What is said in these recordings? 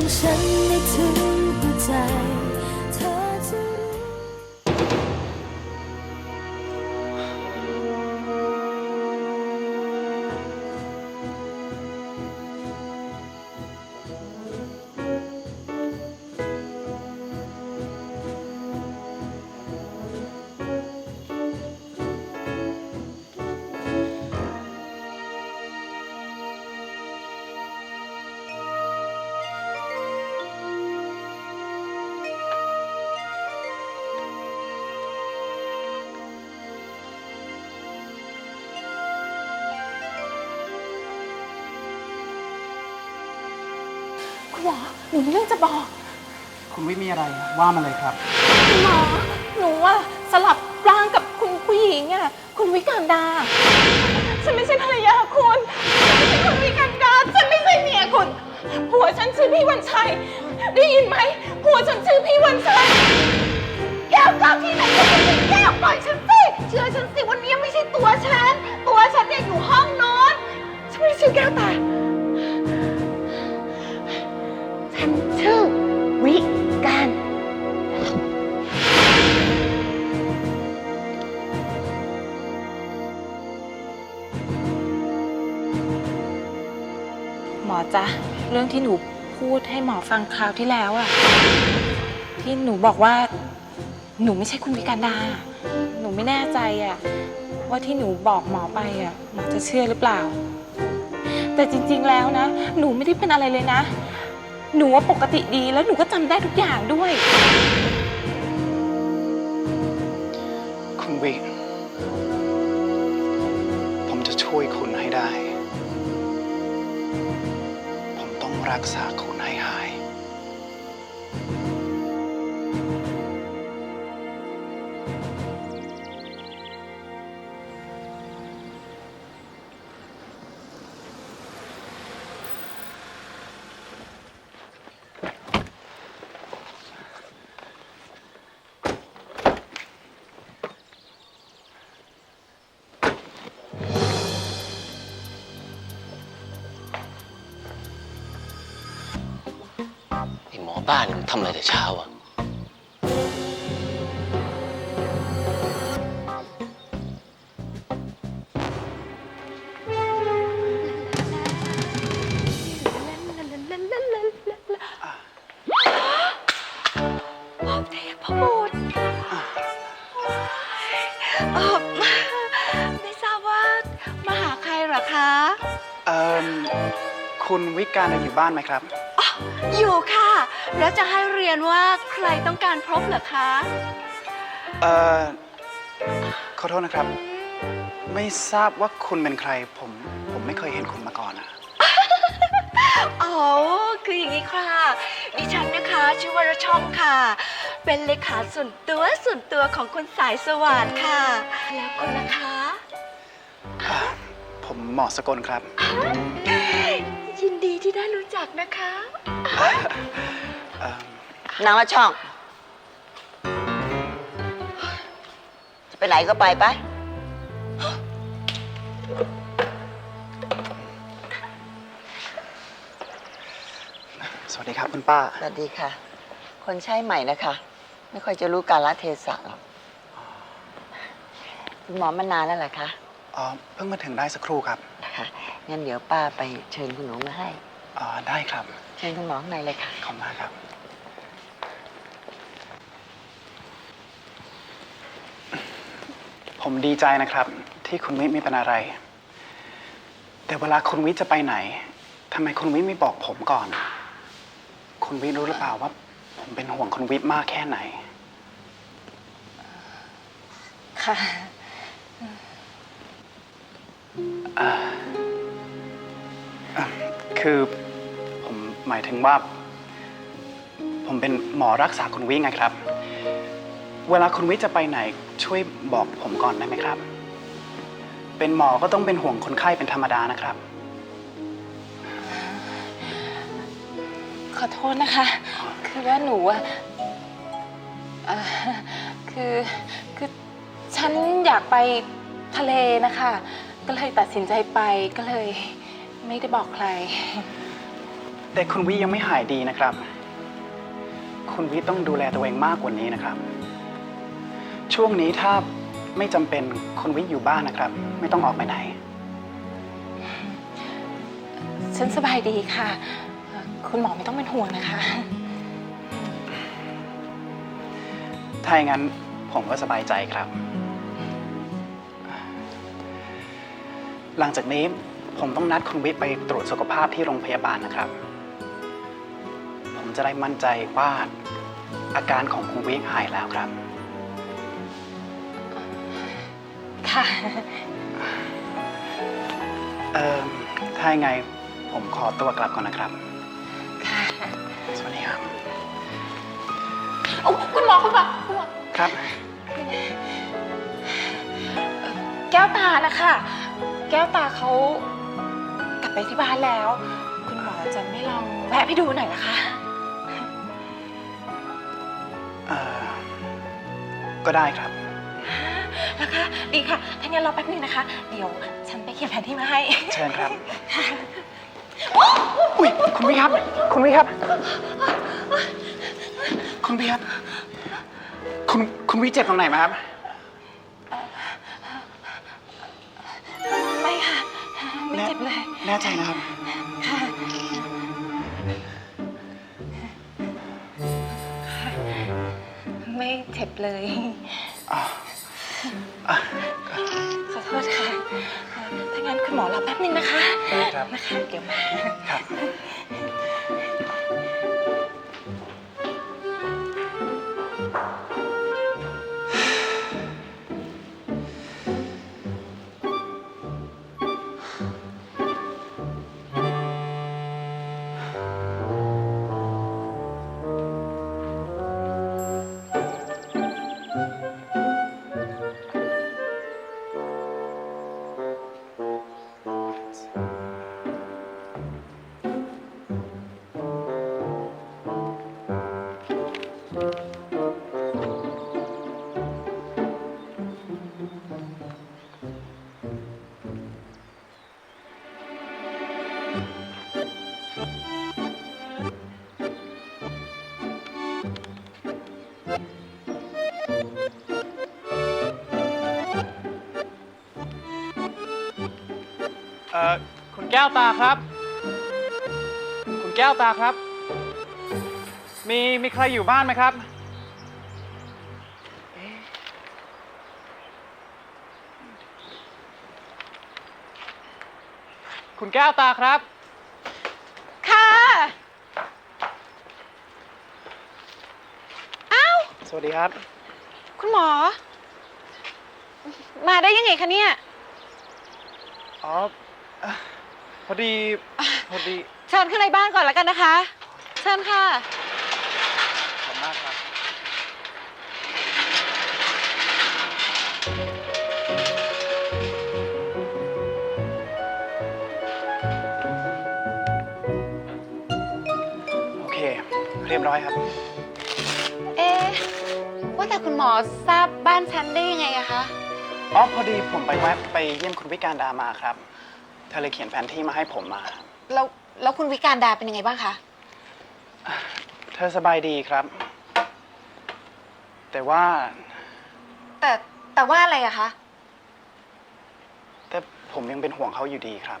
ของฉัน หมอหนูมีเรื่องจะบอกคุณวิมีอะไรว่ามาเลยครับ คุณหมอหนูว่าสลับร่างกับคุณผู้หญิงอะคุณวิการดา ฉันไม่ใช่ภรรยาคุณฉันไม่ใช่คุณวิการดาฉันไม่ใช่เมียคุณผัวฉันชื่อพี่วันชัย ได้ยินไหมผัวฉันชื่อพี่วันชัยแก้วเจ้าที่ไหนก็ไม่ใช่แก้วปล่อยฉันสิเชื่อฉันสิวันนี้ไม่ใช่ตัวฉัน ตัวฉันเนี่ยอยู่ห้องนอนฉันไม่ได้ชื่อแก้วตา รื่องที่หนูพูดให้หมอฟังคราวที่แล้วอะที่หนูบอกว่า หนูไม่ใช่คุณวิการดา หนูไม่แน่ใจอะว่าที่หนูบอกหมอไปอะหมอจะเชื่อหรือเปล่า แต่จริง ๆแล้วนะ หนูไม่ได้เป็นอะไรเลยนะ หนูว่าปกติดีแล้วหนูก็จำได้ทุกอย่างด้วย คุณวิ ผมจะช่วยคุณ รักษาคุณให้หาย บ้านมันทำอะไรแต่เช้าอะพ่อเทพบุตรเออไม่ทราบว่ามาหาใครเหรอคะ เอ่อคุณวิการอยู่บ้านไหมครับ อยู่ค่ะ แล้วจะให้เรียนว่าใครต้องการพบเหรอคะ เอ่อ ขอโทษนะครับ ไม่ทราบว่าคุณเป็นใคร ผม ผมไม่เคยเห็นคุณมาก่อนอะอ๋อ คืออย่างนี้ค่ะ ดิฉันนะคะ ชื่อวรช่องค่ะ เป็นเลขาส่วนตัวส่วนตัวของคุณสายสวัสดิ์ค่ะ แล้วคุณนะคะ อ่าผมหมอสกลครับ ยินดีที่ได้รู้จักนะคะเอ่อ นางละช่อง จะไปไหนก็ไปไป สวัสดีครับคุณป้า สวัสดีค่ะ คนใช้ใหม่นะคะ ไม่ค่อยจะรู้การละเทศะหรอกคุณหมอมานานแล้วเหรอคะอ๋อเพิ่งมาถึงได้สักครู่ครับค่ะงั้นเดี๋ยวป้าไปเชิญคุณหนูมาให้ อ๋อได้ครับ เชิญคุณหมอข้างในเลยค่ะ ขอบคุณมากครับ ผมดีใจนะครับ ที่คุณวิไม่เป็นอะไร แต่เวลาคุณวิจะไปไหนทำไมคุณวิไม่บอกผมก่อน คุณวิรู้หรือเปล่าว่า ผมเป็นห่วงคุณวิมากแค่ไหน ค่ะ คือผมหมายถึงว่า ผมเป็นหมอรักษาคุณวิไงครับ เวลาคุณวิจะไปไหนช่วยบอกผมก่อนได้ไหมครับ เป็นหมอก็ต้องเป็นห่วงคนไข้เป็นธรรมดานะครับ ขอโทษนะคะ คือว่าหนูอะเอ่อคือคือฉันอยากไปทะเลนะคะ ก็เลยตัดสินใจไปก็เลย ไม่ได้บอกใคร แต่คุณวิยังไม่หายดีนะครับ คุณวิต้องดูแลตัวเองมากกว่านี้นะครับ ช่วงนี้ถ้าไม่จำเป็นคุณวิอยู่บ้านนะครับ ไม่ต้องออกไปไหน ฉันสบายดีค่ะเอ่อคุณหมอไม่ต้องเป็นห่วงนะคะ ถ้าอย่างนั้นผมก็สบายใจครับ หลังจากนี้ผมต้องนัดคุณวิไปตรวจสุขภาพที่โรงพยาบาลนะครับ ผมจะได้มั่นใจว่าอาการของคุณวิหายแล้วครับ ค่ะ เอ่อถ้ายังไงผมขอตัวกลับก่อนนะครับ ค่ะสวัสดีครับ โอ้คุณหมอคุณหมอคุณหมอครับ แก้วตานะคะ แก้วตาเขากลับไปที่บ้านแล้ว คุณหมอจะไม่ลองแวะไปดูหน่อยนะคะ เอ่อ ก็ได้ครับ นะคะ ดีค่ะถ้างั้นรอแป๊บนึงนะคะ เดี๋ยวฉันไปเขียนแผนที่มาให้ เชิญครับ อุ้ยคุณวิครับ คุณวิครับ คุณวิครับ คุณคุณวิเจ็บตรงไหนไหมครับ ไม่ค่ะ ไม่เจ็บเลย แน่ใจนะครับ ค่ะ ไม่เจ็บเลย ป๊บนึงนะคะได้ครับ นะคะ เดี๋ยวมา ครับ อ่อคุณแก้วตาครับ คุณแก้วตาครับ มีมีใครอยู่บ้านไหมครับเอ๊ะคุณแก้วตาครับ ค่ะ อ้าว สวัสดีครับ คุณหมอ มาได้ยังไงคะเนี่ย อ๋อเอ่อ พอดีพอดีเชิญขึ้นในบ้านก่อนแล้วกันนะคะ เชิญค่ะ ขอบคุณมากครับ โอเค เรียบร้อยครับ เอ๊ะว่าแต่คุณหมอทราบบ้านฉันได้ยังไงอะคะ อ๋อ พอดีผมไปแวะไปเยี่ยมคุณวิการดามาครับ เธอเลยเขียนแผนที่มาให้ผมมาแล้วแล้วคุณวิการดาเป็นยังไงบ้างคะ เธอสบายดีครับ แต่ว่า แต่แต่ว่าอะไรอะคะ แต่ผมยังเป็นห่วงเขาอยู่ดีครับ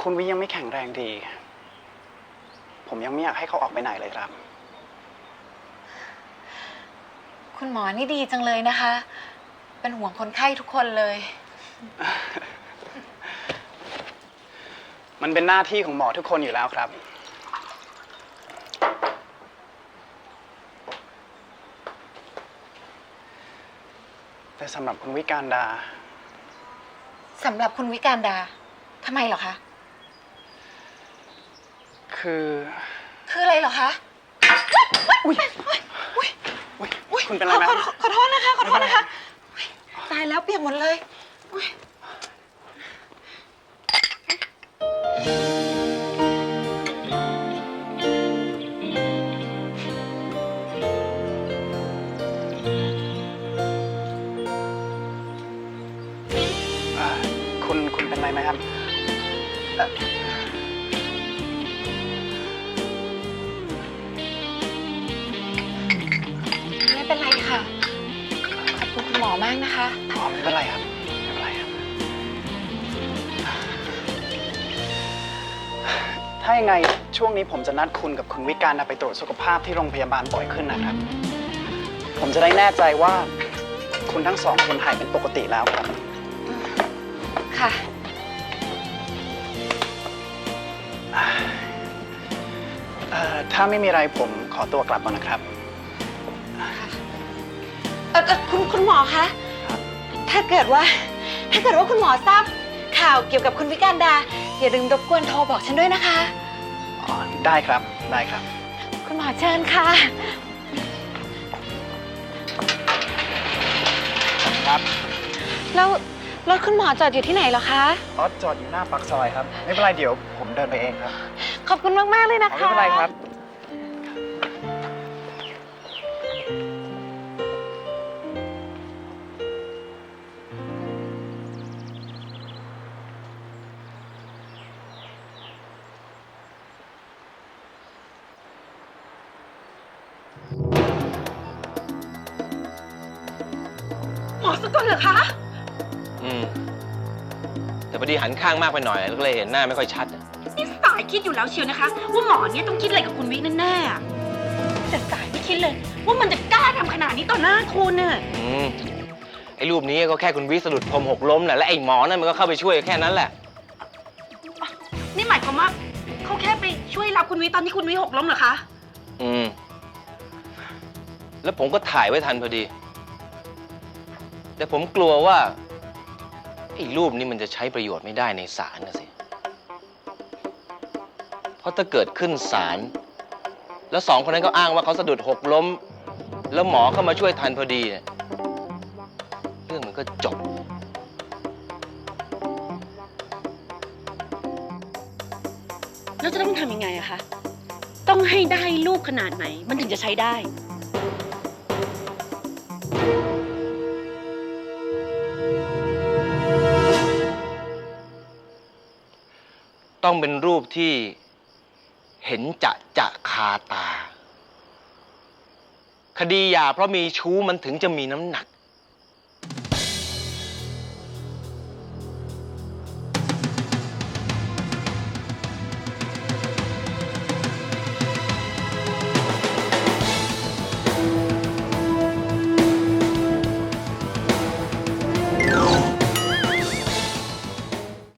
คุณวิยังไม่แข็งแรงดี ผมยังไม่อยากให้เขาออกไปไหนเลยครับ คุณหมอนี่ดีจังเลยนะคะ เป็นห่วงคนไข้ทุกคนเลย มันเป็นหน้าที่ของหมอทุกคนอยู่แล้วครับ แต่สำหรับคุณวิการดา สำหรับคุณวิการดาทำไมเหรอคะ คือคืออะไรเหรอคะอุ๊ยอุ๊ยคุณเป็นอะไรไหมขอขอขอโทษนะคะ ขอโทษนะคะอุ๊ยตายแล้วเปียกหมดเลยอุ๊ย มากนะคะ อ๋อไม่เป็นไรครับไม่เป็นไรครับ ถ้ายังไงช่วงนี้ผมจะนัดคุณกับคุณวิการนะไปตรวจสุขภาพที่โรงพยาบาลบ่อยขึ้นนะครับ ผมจะได้แน่ใจว่าคุณทั้งสองคนหายเป็นปกติแล้วครับ ค่ะ เอ่อถ้าไม่มีอะไรผมขอตัวกลับก่อนนะครับเออเอ่อคุณคุณหมอคะถ้าเกิดว่า ถ้าเกิดว่าคุณหมอทราบข่าวเกี่ยวกับคุณวิการดา อย่าลืมรบกวนโทรบอกฉันด้วยนะคะ อ๋อได้ครับได้ครับ คุณหมอเชิญค่ะ ครับแล้วรถคุณหมอจอดอยู่ที่ไหนเหรอคะอ๋อจอดอยู่หน้าปากซอยครับ ไม่เป็นไรเดี๋ยวผมเดินไปเองครับขอบคุณมาก ๆ เลยนะอ๋อคะไม่เป็นไรครับ มอสกลเหรอคะ อืม แต่พอดีหันข้างมากไปหน่อยแล้วก็เลยเห็นหน้าไม่ค่อยชัดอะนี่สายคิดอยู่แล้วเชียวนะคะ ว่าหมอเนี่ยต้องคิดอะไรกับคุณวิแน่ๆอะแต่สายไม่คิดเลย ว่ามันจะกล้าทำขนาดนี้ต่อหน้าคุณน่ะอืม ไอ้รูปนี้ก็แค่คุณวิสะดุดพรมหกล้มน่ะและไอ้หมอนั่นมันก็เข้าไปช่วยแค่นั้นแหละ นี่หมายความว่าเขาแค่ไปช่วยรับคุณวิตอนที่คุณวิหกล้มเหรอคะ อืม แล้วผมก็ถ่ายไว้ทันพอดี แต่ผมกลัวว่าไอ้รูปนี้มันจะใช้ประโยชน์ไม่ได้ในศาลนะสิ เพราะถ้าเกิดขึ้นศาลแล้วสองคนนั้นก็อ้างว่าเขาสะดุดหกล้ม แล้วหมอเข้ามาช่วยทันพอดีเนี่ยเรื่องมันก็จบ แล้วจะต้องทำยังไงอะคะ ต้องให้ได้ลูกขนาดไหน มันถึงจะใช้ได้ ต้องเป็นรูปที่เห็นจะจะคาตา คดีหย่าเพราะมีชู้มันถึงจะมีน้ำหนัก